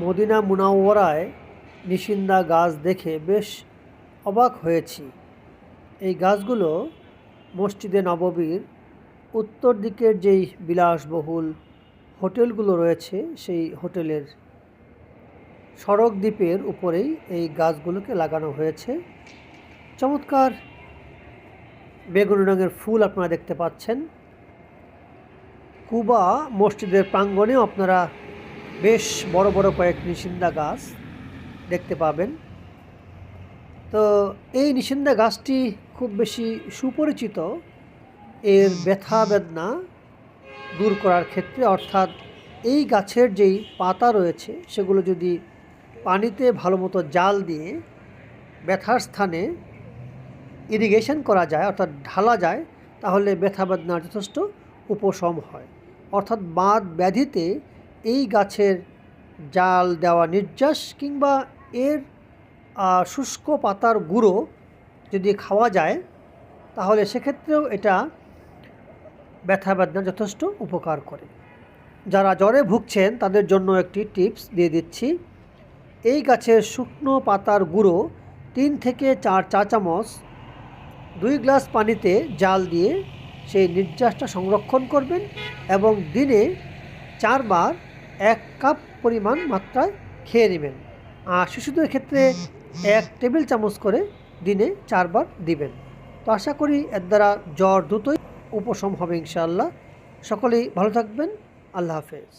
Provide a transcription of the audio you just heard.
Medina মুনাওয়ারায় নিশিন্দা গাছ দেখে বেশ অবাক হয়েছি। এই গাছগুলো মসজিদে নববীর উত্তর দিকের যেই বিলাসবহুল হোটেলগুলো রয়েছে, সেই হোটেলের সড়ক দ্বীপের উপরেই এই গাছগুলোকে লাগানো হয়েছে। চমৎকার বেগুনি রঙের ফুল আপনারা দেখতে পাচ্ছেন। কুবা মসজিদের প্রাঙ্গণেও আপনারা বেশ বড় বড় কয়েক নিশিন্দা গাছ দেখতে পাবেন। তো এই নিশিন্দা গাছটি খুব বেশি সুপরিচিত। এর ব্যথা বেদনা দূর করার ক্ষেত্রে অর্থাৎ এই গাছের যেই পাতা রয়েছে, সেগুলো যদি পানিতে ভালো মতো জাল দিয়ে ব্যথার স্থানে ইরিগেশন করা যায়, অর্থাৎ ঢালা যায়, তাহলে ব্যথা বেদনার যথেষ্ট উপশম হয়। অর্থাৎ বাঁধ ব্যাধিতে এই গাছের জাল দেওয়া নির্যাস কিংবা এর শুষ্ক পাতার গুঁড়ো যদি খাওয়া যায়, তাহলে সেক্ষেত্রেও এটা ব্যথা বেদনা যথেষ্ট উপকার করে। যারা জ্বরে ভুগছেন, তাদের জন্য একটি টিপস দিয়ে দিচ্ছি। এই গাছের শুকনো পাতার গুঁড়ো তিন থেকে চার চা চামচ, দুই গ্লাস পানিতে জাল দিয়ে সেই নির্যাসটা সংরক্ষণ করবেন এবং দিনে চারবার এক কাপ পরিমাণ মাত্রায় খেয়ে নেবেন। আর শিশুদের ক্ষেত্রে এক টেবিল চামচ করে দিনে চারবার দিবেন। তো আশা করি এর দ্বারা জ্বর দ্রুতই উপশম হবে ইনশাআল্লাহ। সকলেই ভালো থাকবেন। আল্লাহ হাফেজ।